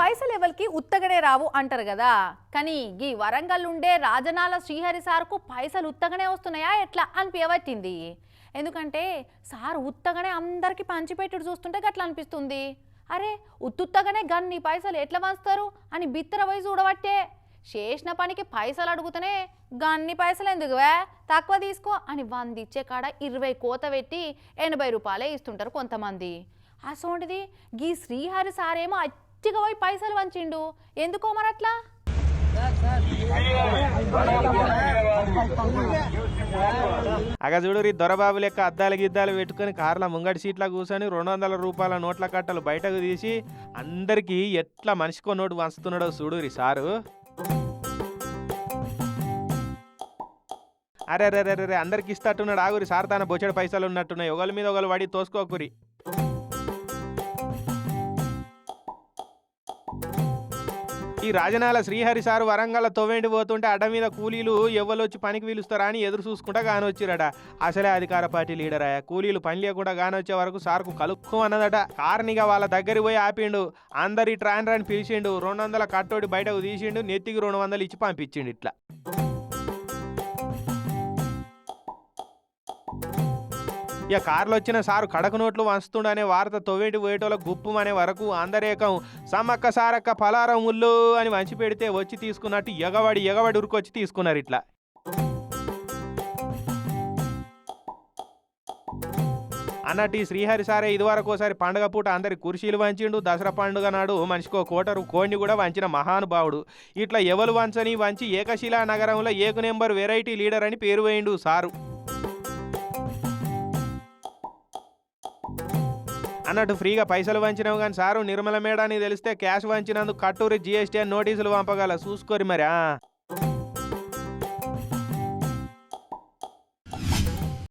పైసలు ఎవరికి ఉత్తగనే రావు అంటారు కదా. కానీ ఈ వరంగల్ ఉండే రాజనాల శ్రీహరి సార్కు పైసలు ఉత్తగనే వస్తున్నాయా? ఎట్లా? అనిపించబట్టింది ఎందుకంటే సార్ ఉత్తగనే అందరికీ పంచిపెట్టుడు చూస్తుంటే గట్లా అనిపిస్తుంది. అరే ఉత్తుత్తగానే గన్ని పైసలు ఎట్లా వంచుతారు అని బిత్తర పోయి చూడబట్టే. చేసిన పనికి పైసలు అడుగుతూనే గన్ని పైసలు ఎందుకువే తక్కువ తీసుకో అని వంద ఇచ్చే కాడ ఇరవై కోత పెట్టి ఎనభై రూపాయలే ఇస్తుంటారు కొంతమంది. అసోంటిది గీ శ్రీహరి సారేమో అట్టిగా పోయి పైసలు వంచిండు ఎందుకో మరి అట్లా అగ చూడు ఈ దొరబాబు లెక్క అద్దాలు గిద్దాలు పెట్టుకొని కార్ల ముంగడి సీట్లా కూర్చొని రెండు వందల రూపాయల నోట్ల కట్టలు బయటకు తీసి అందరికీ ఎట్లా మనిషికో నోటు వంచుతున్నాడో చూడు రీ సారు. అరే అరే అరే అందరికి ఇస్తట్టున్నాడు. ఆగురి సార్ తన బొచ్చడి పైసలు ఉన్నట్టున్నాయి. ఒకరి మీద ఒకరు వాడి తోసుకోకురి ఈ రాజనాల శ్రీహరి సారు వరంగల్ తొవ్వేండి పోతుంటే అడ్డ మీద కూలీలు ఎవ్వలొచ్చి పనికి పిలుస్తారా అని ఎదురు చూసుకుంటా కానొచ్చిరట అసలే అధికార పార్టీ లీడర్. అయ్యా కూలీలు పని లేకుండా కానొచ్చే వరకు సార్కు కలుక్కు అన్నదట. కార్నిగా వాళ్ళ దగ్గరికి పోయి ఆపిండు. అందరి ట్రాన్ రాని పిలిచిండు. రెండు వందల కట్టోడి బయటకు తీసిండు. నెత్తికి రెండు వందలు ఇచ్చి పంపించిండు ఇట్లా. ఇక కార్లు వచ్చిన సారు కడక నోట్లు వంచుతుండనే వార్త తొవ్వేటి పోయేటోళ్ళ గుప్పు అనే వరకు అందరేకం సమ్మక్క సారక్క పలారం ఉల్లు అని వంచి పెడితే వచ్చి తీసుకున్నట్టు ఎగబడి ఎగబడి ఉరికొచ్చి తీసుకున్నారు ఇట్లా. అన్నట్టు ఈ శ్రీహరి సారే ఇదివరకు ఒకసారి పండగ పూట అందరి కుర్చీలు వంచిండు. దసరా పండుగ నాడు మనిషికో కోటరు కోడిని కూడా వంచిన మహానుభావుడు. ఇట్లా ఎవరు వంచని వంచి ఏకశిలా నగరంలో ఏకు నెంబర్ వెరైటీ లీడర్ అని పేరు వేయిండు సారు. అన్నట్టు ఫ్రీగా పైసలు వంచినావు కానీ సారు నిర్మల మేడాన్ని తెలిస్తే క్యాష్ వంచినందుకు కట్టూరి జిఎస్టీ అని నోటీసులు పంపగల. చూసుకోరి మరి